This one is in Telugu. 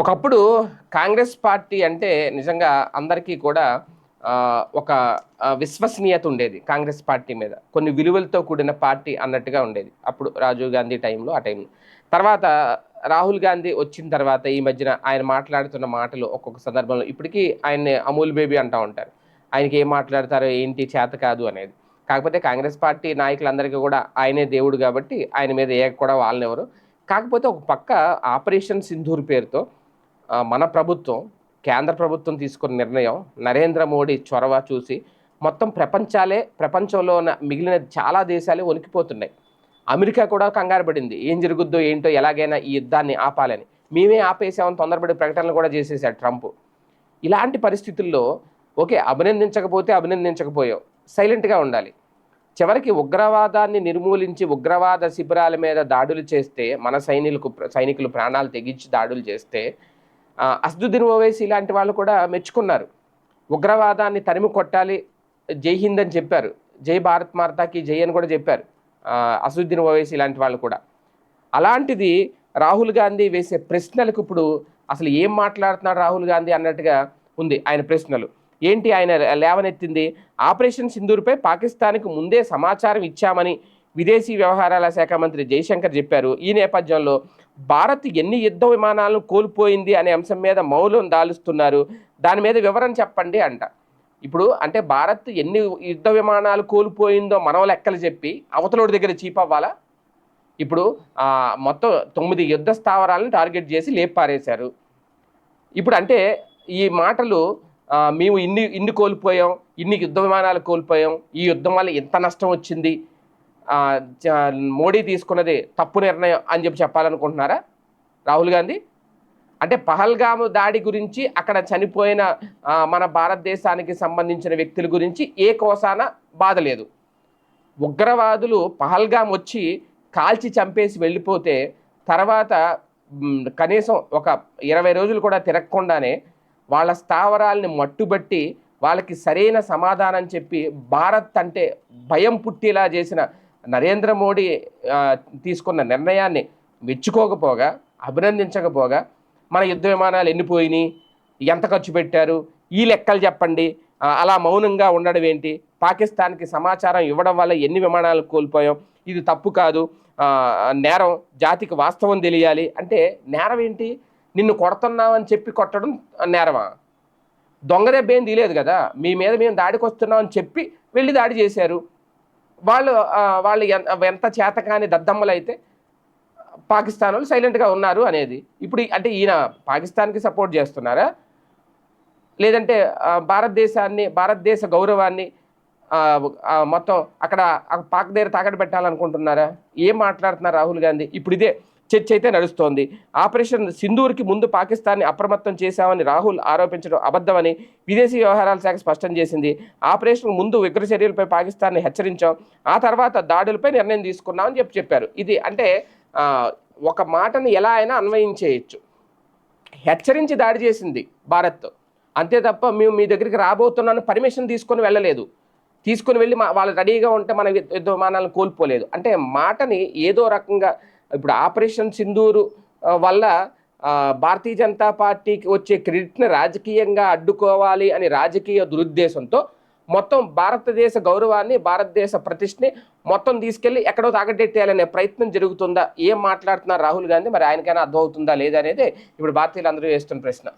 ఒకప్పుడు కాంగ్రెస్ పార్టీ అంటే నిజంగా అందరికీ కూడా ఒక విశ్వసనీయత ఉండేది కాంగ్రెస్ పార్టీ మీద. కొన్ని విలువలతో కూడిన పార్టీ అన్నట్టుగా ఉండేది. అప్పుడు రాజీవ్ గాంధీ టైంలో ఆ టైంలో. తర్వాత రాహుల్ గాంధీ వచ్చిన తర్వాత ఈ మధ్యన ఆయన మాట్లాడుతున్న మాటలు ఒక్కొక్క సందర్భంలో ఇప్పటికీ ఆయన్ని అమూల్ బేబీ అంటూ ఉంటారు. ఆయనకి ఏం మాట్లాడతారో ఏంటి చేత కాదు అనేది. కాకపోతే కాంగ్రెస్ పార్టీ నాయకులందరికీ కూడా ఆయనే దేవుడు కాబట్టి ఆయన మీద ఏ కూడా వాళ్ళనెవరు కాకపోతే ఒక పక్క ఆపరేషన్ సింధూర్ పేరుతో మన ప్రభుత్వం కేంద్ర ప్రభుత్వం తీసుకున్న నిర్ణయం నరేంద్ర మోడీ చొరవ చూసి మొత్తం ప్రపంచాలే ప్రపంచంలో ఉన్న మిగిలిన చాలా దేశాలే వణికిపోతున్నాయి. అమెరికా కూడా కంగారు పడింది. ఏం జరుగుద్దో ఏంటో ఎలాగైనా ఈ యుద్ధాన్ని ఆపాలని. మేమే ఆపేసామని తొందరపడి ప్రకటనలు కూడా చేసేసాడు ట్రంప్. ఇలాంటి పరిస్థితుల్లో ఓకే అభినందించకపోతే అభినందించకపోయావు సైలెంట్గా ఉండాలి. చివరికి ఉగ్రవాదాన్ని నిర్మూలించి ఉగ్రవాద శిబిరాల మీద దాడులు చేస్తే మన సైనికులకు సైనికులు ప్రాణాలు తెగించి దాడులు చేస్తే అసదుద్దీన్ ఓవైసీ ఇలాంటి వాళ్ళు కూడా మెచ్చుకున్నారు. ఉగ్రవాదాన్ని తరిమి కొట్టాలి జై హింద్ అని చెప్పారు. జై భారత్ మాతాకి జై అని కూడా చెప్పారు అసదుద్దీన్ ఓవైసీ ఇలాంటి వాళ్ళు కూడా. అలాంటిది రాహుల్ గాంధీ వేసే ప్రశ్నలకు ఇప్పుడు అసలు ఏం మాట్లాడుతున్నాడు రాహుల్ గాంధీ అన్నట్టుగా ఉంది ఆయన ప్రశ్నలు. ఏంటి ఆయన లేవనెత్తింది? ఆపరేషన్ సింధూర్పై పాకిస్తాన్కు ముందే సమాచారం ఇచ్చామని విదేశీ వ్యవహారాల శాఖ మంత్రి జైశంకర్ చెప్పారు ఈ నేపథ్యంలో భారత్ ఎన్ని యుద్ధ విమానాలను కోల్పోయింది అనే అంశం మీద మౌలం దాలుస్తున్నారు. దాని మీద వివరణ చెప్పండి అంట. ఇప్పుడు అంటే భారత్ ఎన్ని యుద్ధ విమానాలు కోల్పోయిందో మనం లెక్కలు చెప్పి అవతలోడి దగ్గర చీప్ అవ్వాలా? ఇప్పుడు మొత్తం తొమ్మిది యుద్ధ స్థావరాలను టార్గెట్ చేసి లేపారేశారు. ఇప్పుడు అంటే ఈ మాటలు మేము ఇన్ని ఇన్ని కోల్పోయాం ఇన్ని యుద్ధ విమానాలు కోల్పోయాం ఈ యుద్ధం వల్ల ఎంత నష్టం వచ్చింది? మోడీ తీసుకున్నది తప్పు నిర్ణయం అని చెప్పి చెప్పాలనుకుంటున్నారా? రాహుల్ గాంధీ? అంటే పహల్గాము దాడి గురించి అక్కడ చనిపోయిన మన భారతదేశానికి సంబంధించిన వ్యక్తుల గురించి ఏ కోసాన బాధ లేదు. ఉగ్రవాదులు పహల్గాం వచ్చి కాల్చి చంపేసి వెళ్ళిపోతే తర్వాత కనీసం ఒక ఇరవై రోజులు కూడా తిరగకుండానే వాళ్ళ స్థావరాలని మట్టుబట్టి వాళ్ళకి సరైన సమాధానం చెప్పి భారత్ అంటే భయం పుట్టేలా చేసిన నరేంద్ర మోడీ తీసుకున్న నిర్ణయాన్ని మెచ్చుకోకపోగా అభినందించకపోగా మన యుద్ధ విమానాలు ఎన్ని పోయినాయి ఎంత ఖర్చు పెట్టారు ఈ లెక్కలు చెప్పండి. అలా మౌనంగా ఉండడం ఏంటి? పాకిస్తాన్కి సమాచారం ఇవ్వడం వల్ల ఎన్ని విమానాలు కోల్పోయాం? ఇది తప్పు కాదు. నేరం జాతికి వాస్తవం తెలియాలి. అంటే నేరం ఏంటి? నిన్ను కొడుతున్నామని చెప్పి కొట్టడం నేరమా? దొంగ దెబ్బ ఏం తీయలేదు కదా. మీ మీద మేము దాడికి వస్తున్నామని చెప్పి వెళ్ళి దాడి చేశారు. వాళ్ళు వాళ్ళు ఎంత చేతకాని దద్దమ్మలు అయితే పాకిస్తాన్ వాళ్ళు సైలెంట్గా ఉన్నారు అనేది. ఇప్పుడు అంటే ఈయన పాకిస్తాన్కి సపోర్ట్ చేస్తున్నారా? లేదంటే భారతదేశాన్ని భారతదేశ గౌరవాన్ని మొత్తం అక్కడ ఆ పాక్ దగ్గర తాకట్టు పెట్టాలనుకుంటున్నారా? ఏం మాట్లాడుతున్నారు రాహుల్ గాంధీ? ఇప్పుడు ఇదే చర్చ అయితే నడుస్తోంది. ఆపరేషన్ సింధూర్కి ముందు పాకిస్తాన్ని అప్రమత్తం చేశామని రాహుల్ ఆరోపించడం అబద్ధమని విదేశీ వ్యవహారాల శాఖ స్పష్టం చేసింది. ఆపరేషన్ ముందు ఉగ్ర చర్యలపై పాకిస్తాన్ని హెచ్చరించాం. ఆ తర్వాత దాడులపై నిర్ణయం తీసుకున్నామని చెప్పి చెప్పారు. ఇది అంటే ఒక మాటను ఎలా అయినా అన్వయించేయచ్చు హెచ్చరించి దాడి చేసింది భారత్. అంతే తప్ప మేము మీ దగ్గరికి రాబోతున్నాను పర్మిషన్ తీసుకొని వెళ్ళలేదు. తీసుకొని వెళ్ళి మా వాళ్ళు రెడీగా ఉంటే మన యుద్ధ యుద్ధ విమానాలను కోల్పోలేదు. అంటే మాటని ఏదో రకంగా ఇప్పుడు ఆపరేషన్ సింధూరు వల్ల భారతీయ జనతా పార్టీకి వచ్చే క్రెడిట్ని రాజకీయంగా అడ్డుకోవాలి అని రాజకీయ దురుద్దేశంతో మొత్తం భారతదేశ గౌరవాన్ని భారతదేశ ప్రతిష్టని మొత్తం తీసుకెళ్ళి ఎక్కడో తాగట్టెట్టేయాలనే ప్రయత్నం జరుగుతుందా? ఏం మాట్లాడుతున్నారు రాహుల్ గాంధీ? మరి ఆయనకైనా అర్థమవుతుందా లేదా అనేది ఇప్పుడు భారతీయులందరూ వేస్తున్న ప్రశ్న.